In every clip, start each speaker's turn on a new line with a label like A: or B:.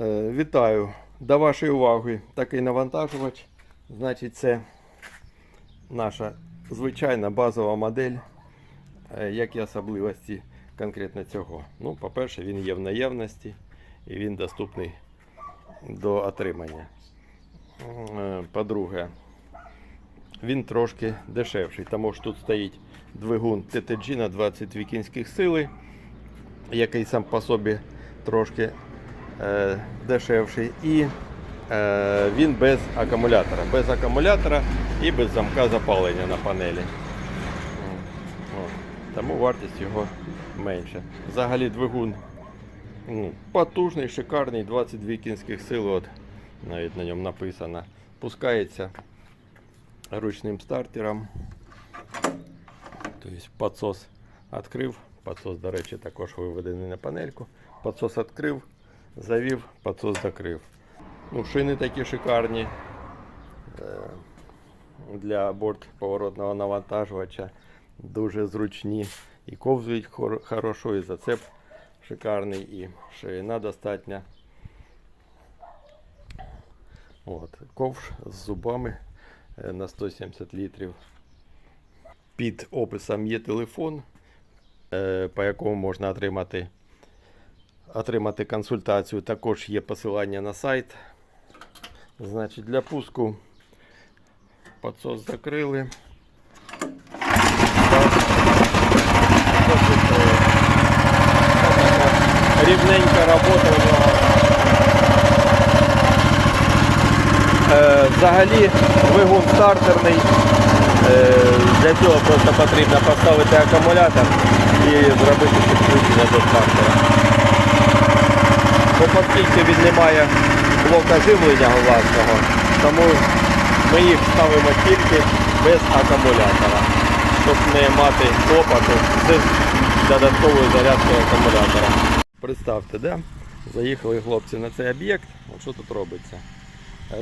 A: Е, Вітаю! До вашої уваги такий навантажувач. Значить, це наша звичайна базова модель. Е, Які особливості конкретно цього? Ну, по-перше, він є в наявності і він доступний до отримання. Е, По-друге, він трошки дешевший, тому що тут стоїть двигун TTG на 22 кінських сили, який сам по собі трошки дешевший. І е, він без акумулятора. Без акумулятора і без замка запалення на панелі. Тому вартість його менша. Взагалі двигун ну, потужний, шикарний, 22 кінських сили, от, навіть на ньому написано. Пускається ручним стартером. Тобто підсос відкрив. Підсос, до речі, також виведений на панельку. Підсос відкрив, завів, підсос закрив. Ну, шини такі шикарні е, для бортповоротного навантажувача. Дуже зручні. І ковзують хор- хорошо, і зацеп шикарний, і ширина достатня. От, ковш з зубами е, на 170 літрів. Під описом є телефон, е, по якому можна отримати, отримати консультацію. Також є посилання на сайт. Значить, для пуску підсос закрили. Рівненька робота. Е, Взагалі двигун стартерний. Е, Для цього просто потрібно поставити акумулятор і зробити підключення до стартера. Бо оскільки він не має блока живлення власного, тому ми їх ставимо тільки без акумулятора, щоб не мати клопоту з додатковою зарядкою акумулятора. Представте, да? заїхали хлопці на цей об'єкт. От що тут робиться?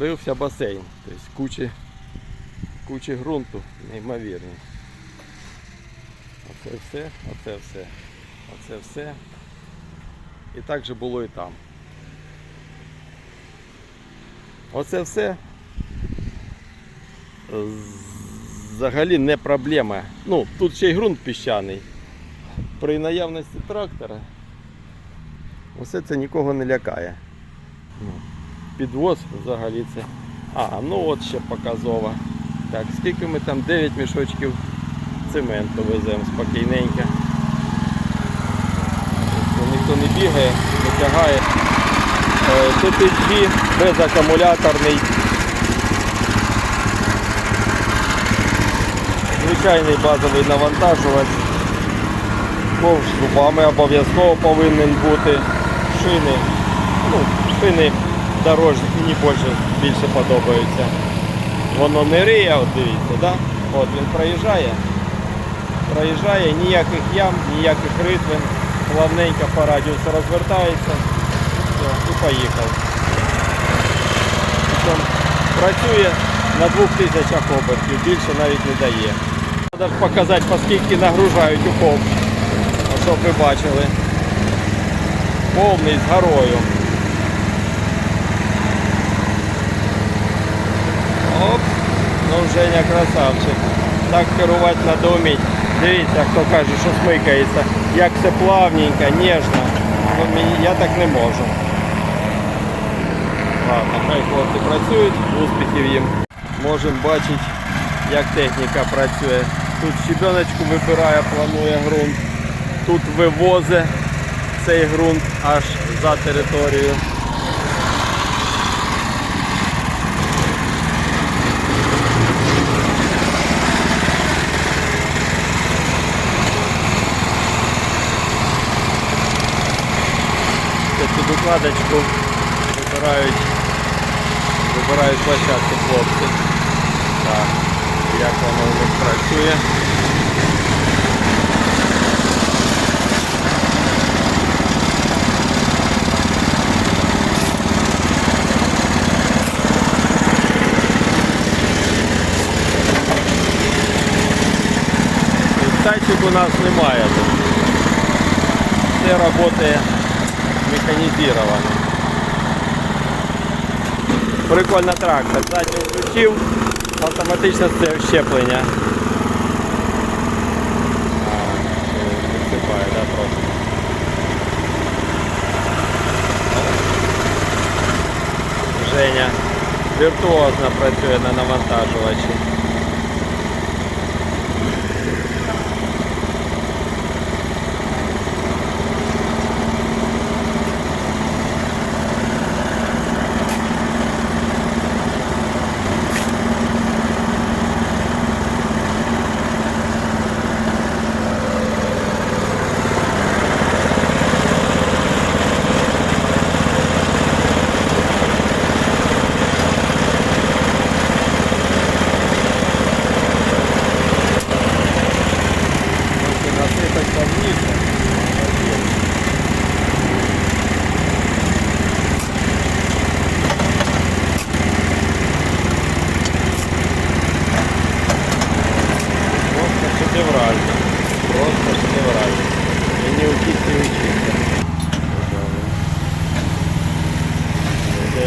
A: Рився басейн, тобто кучі, кучі ґрунту, неймовірні. Оце все, оце все, оце все. І так же було і там. Оце все взагалі не проблема. Ну, тут ще й ґрунт піщаний. При наявності трактора усе це нікого не лякає. Ну, Підвоз взагалі це. А, ну от ще показово. Так, скільки ми там 9 мішочків цементу веземо спокійненько. Тобто Ніхто не бігає, не тягає. Е, TTG безакумуляторний. Звичайний базовий навантажувач. Ковш з зубами обов'язково повинен бути. Шини. Ну, шини дорожні мені більше, більше подобаються. Воно не риє, от дивіться, да? От він проїжджає. Проїжджає, ніяких ям, ніяких ритвин. Плавненько по радіусу розвертається. Все, і поїхав. Причому працює на 2000 обертів, більше навіть не дає. Треба показати, оскільки нагружають у ковш. Щоб ви бачили. Повний з горою. Оп, ну Женя красавчик. Так керувати треба вміти. Дивіться, хто каже, що смикається. Як все плавненько, ніжно. Ну, я так не можу. Ладно, хай хлопці працюють, успіхів їм. Можемо бачити, як техніка працює. Тут щебеночку вибирає, планує ґрунт. Тут вивозить цей ґрунт аж за територію. Це цю докладочку вибирають, вибирають площадки хлопці. Так, як воно у них працює. Тачок у нас немає тут. Все працює механізовано. Прикольно трактор. Задню включив, автоматично це щеплення. А, Висипає, да, просто. Женя віртуозно працює на навантажувачі.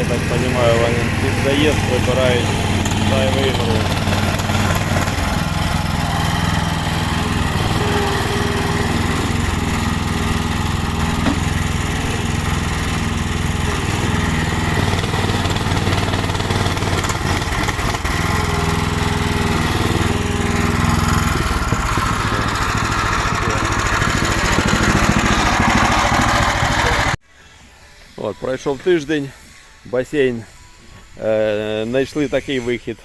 A: Я так понимаю, вони під заїзд вибирають зайвий груз. От, пройшов тиждень, басейн. Е, знайшли такий вихід.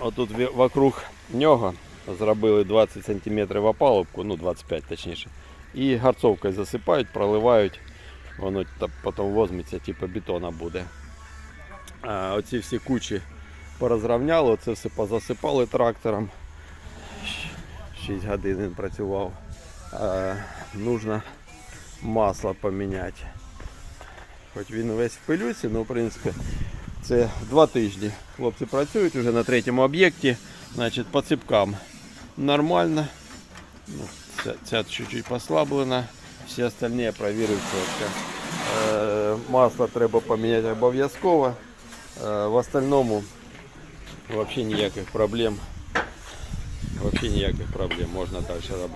A: Отут вокруг нього зробили 20 см опалубку, ну 25 точніше. І гарцовкою засипають, проливають. Воно потім возьметься, типу бетона буде. А, оці всі кучі порозрівняли, оце все позасипали трактором. 6 годин він працював. А, нужно масло поміняти. Хоч він весь в пилюці, ну в принципі це два тижні. Хлопці працюють вже на третьому об'єкті. Значить, по ципкам нормально. Ну, ця, ця чуть-чуть послаблена. Всі остальні я провірив чітко. Е, масло треба поміняти обов'язково. Е, в остальному взагалі ніяких проблем. Взагалі ніяких проблем. Можна далі працювати.